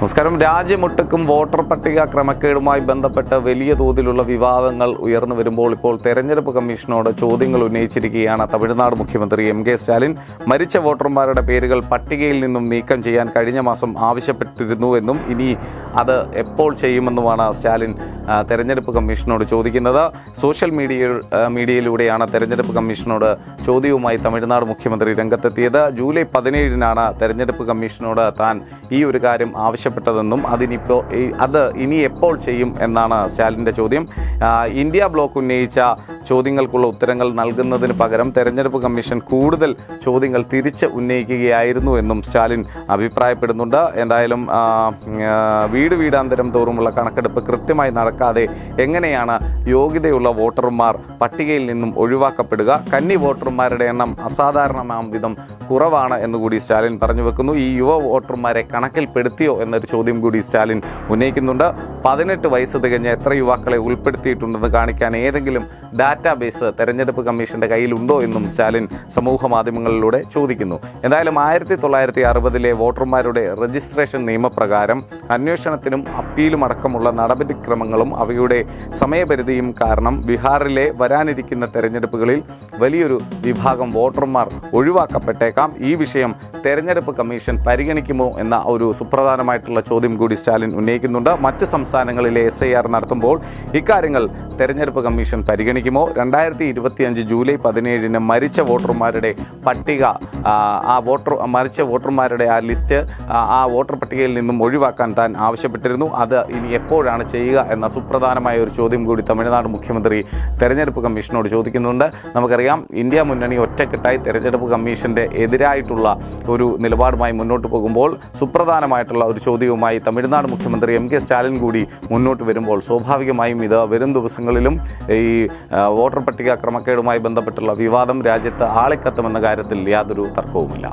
നമസ്കാരം. രാജ്യമൊട്ടുക്കും വോട്ടർ പട്ടിക ക്രമക്കേടുമായി ബന്ധപ്പെട്ട് വലിയ തോതിലുള്ള വിവാദങ്ങൾ ഉയർന്നു വരുമ്പോൾ ഇപ്പോൾ തെരഞ്ഞെടുപ്പ് കമ്മീഷനോട് ചോദ്യങ്ങൾ ഉന്നയിച്ചിരിക്കുകയാണ് തമിഴ്നാട് മുഖ്യമന്ത്രി എം കെ സ്റ്റാലിൻ. മരിച്ച വോട്ടർമാരുടെ പേരുകൾ പട്ടികയിൽ നിന്നും നീക്കം ചെയ്യാൻ കഴിഞ്ഞ മാസം ആവശ്യപ്പെട്ടിരുന്നു എന്നും ഇനി അത് എപ്പോൾ ചെയ്യുമെന്നുമാണ് സ്റ്റാലിൻ തെരഞ്ഞെടുപ്പ് കമ്മീഷനോട് ചോദിക്കുന്നത്. സോഷ്യൽ മീഡിയ മീഡിയയിലൂടെയാണ് തെരഞ്ഞെടുപ്പ് കമ്മീഷനോട് ചോദ്യവുമായി തമിഴ്നാട് മുഖ്യമന്ത്രി രംഗത്തെത്തിയത്. ജൂലൈ പതിനേഴിനാണ് തെരഞ്ഞെടുപ്പ് കമ്മീഷനോട് താൻ ഈ ഒരു കാര്യം ആവശ്യപ്പെട്ടതെന്നും അതിനിപ്പോൾ അത് ഇനി എപ്പോൾ ചെയ്യും എന്നാണ് സ്റ്റാലിന്റെ ചോദ്യം. ഇന്ത്യ ബ്ലോക്ക് ഉന്നയിച്ച ചോദ്യങ്ങൾക്കുള്ള ഉത്തരങ്ങൾ നൽകുന്നതിന് പകരം തെരഞ്ഞെടുപ്പ് കമ്മീഷൻ കൂടുതൽ ചോദ്യങ്ങൾ തിരിച്ച് ഉന്നയിക്കുകയായിരുന്നു എന്നും സ്റ്റാലിൻ അഭിപ്രായപ്പെടുന്നുണ്ട്. എന്തായാലും വീട് വീടാന്തരം തോറുമുള്ള കണക്കെടുപ്പ് കൃത്യമായി നടക്കാതെ എങ്ങനെയാണ് യോഗ്യതയുള്ള വോട്ടർമാർ പട്ടികയിൽ നിന്നും ഒഴിവാക്കപ്പെടുക? കന്നി വോട്ടർമാരുടെ എണ്ണം അസാധാരണമാം വിധം കുറവാണ് എന്നുകൂടി സ്റ്റാലിൻ പറഞ്ഞു വെക്കുന്നു. ഈ യുവ വോട്ടർമാരെ കണക്കിൽപ്പെടുത്തിയോ എന്നൊരു ചോദ്യം കൂടി സ്റ്റാലിൻ ഉന്നയിക്കുന്നുണ്ട്. പതിനെട്ട് വയസ്സ് തികഞ്ഞ എത്ര യുവാക്കളെ ഉൾപ്പെടുത്തിയിട്ടുണ്ടെന്ന് കാണിക്കാൻ ഏതെങ്കിലും ഡാറ്റാബേസ് തെരഞ്ഞെടുപ്പ് കമ്മീഷന്റെ കയ്യിലുണ്ടോ എന്നും സ്റ്റാലിൻ സമൂഹ മാധ്യമങ്ങളിലൂടെ ചോദിക്കുന്നു. എന്തായാലും ആയിരത്തി തൊള്ളായിരത്തി അറുപതിലെ വോട്ടർമാരുടെ രജിസ്ട്രേഷൻ നിയമപ്രകാരം അന്വേഷണത്തിനും അപ്പീലും അടക്കമുള്ള നടപടിക്രമങ്ങളും അവയുടെ സമയപരിധിയും കാരണം ബീഹാറിലെ വരാനിരിക്കുന്ന തെരഞ്ഞെടുപ്പുകളിൽ വലിയൊരു വിഭാഗം വോട്ടർമാർ ഒഴിവാക്കപ്പെട്ടേക്കാം. ഈ വിഷയം തെരഞ്ഞെടുപ്പ് കമ്മീഷൻ പരിഗണിക്കുമോ എന്ന ഒരു സുപ്രധാനമായിട്ടുള്ള ചോദ്യം കൂടി സ്റ്റാലിൻ ഉന്നയിക്കുന്നുണ്ട്. മറ്റ് സംസ്ഥാനങ്ങളിലെ എസ് നടത്തുമ്പോൾ ഇക്കാര്യങ്ങൾ തെരഞ്ഞെടുപ്പ് കമ്മീഷൻ പരിഗണിക്കുമോ? രണ്ടായിരത്തി ഇരുപത്തിയഞ്ച് ജൂലൈ പതിനേഴിന് മരിച്ച വോട്ടർമാരുടെ പട്ടിക ആ, വോട്ടർ മരിച്ച വോട്ടർമാരുടെ ആ ലിസ്റ്റ് ആ, വോട്ടർ പട്ടികയിൽ നിന്നും ഒഴിവാക്കാൻ താൻ ആവശ്യപ്പെട്ടിരുന്നു. അത് ഇനി എപ്പോഴാണ് ചെയ്യുക എന്ന സുപ്രധാനമായ ഒരു ചോദ്യം കൂടി തമിഴ്നാട് മുഖ്യമന്ത്രി തെരഞ്ഞെടുപ്പ് കമ്മീഷനോട് ചോദിക്കുന്നുണ്ട്. നമുക്കറിയാം ഇന്ത്യ മുന്നണി ഒറ്റക്കെട്ടായി തെരഞ്ഞെടുപ്പ് കമ്മീഷന്റെ എതിരായിട്ടുള്ള ഒരു നിലപാടുമായി മുന്നോട്ട് പോകുമ്പോൾ സുപ്രധാനമായിട്ടുള്ള ഒരു ചോദ്യവുമായി തമിഴ്നാട് മുഖ്യമന്ത്രി എം കെ സ്റ്റാലിൻ കൂടി മുന്നോട്ട് വരുമ്പോൾ സ്വാഭാവികമായും ഇത് വരും ദിവസങ്ങളിലും ഈ വോട്ടർ പട്ടിക ക്രമക്കേടുമായി ബന്ധപ്പെട്ടുള്ള വിവാദം രാജ്യത്ത് ആളിക്കത്തുമെന്ന കാര്യത്തിൽ യാതൊരു തർക്കവുമില്ല.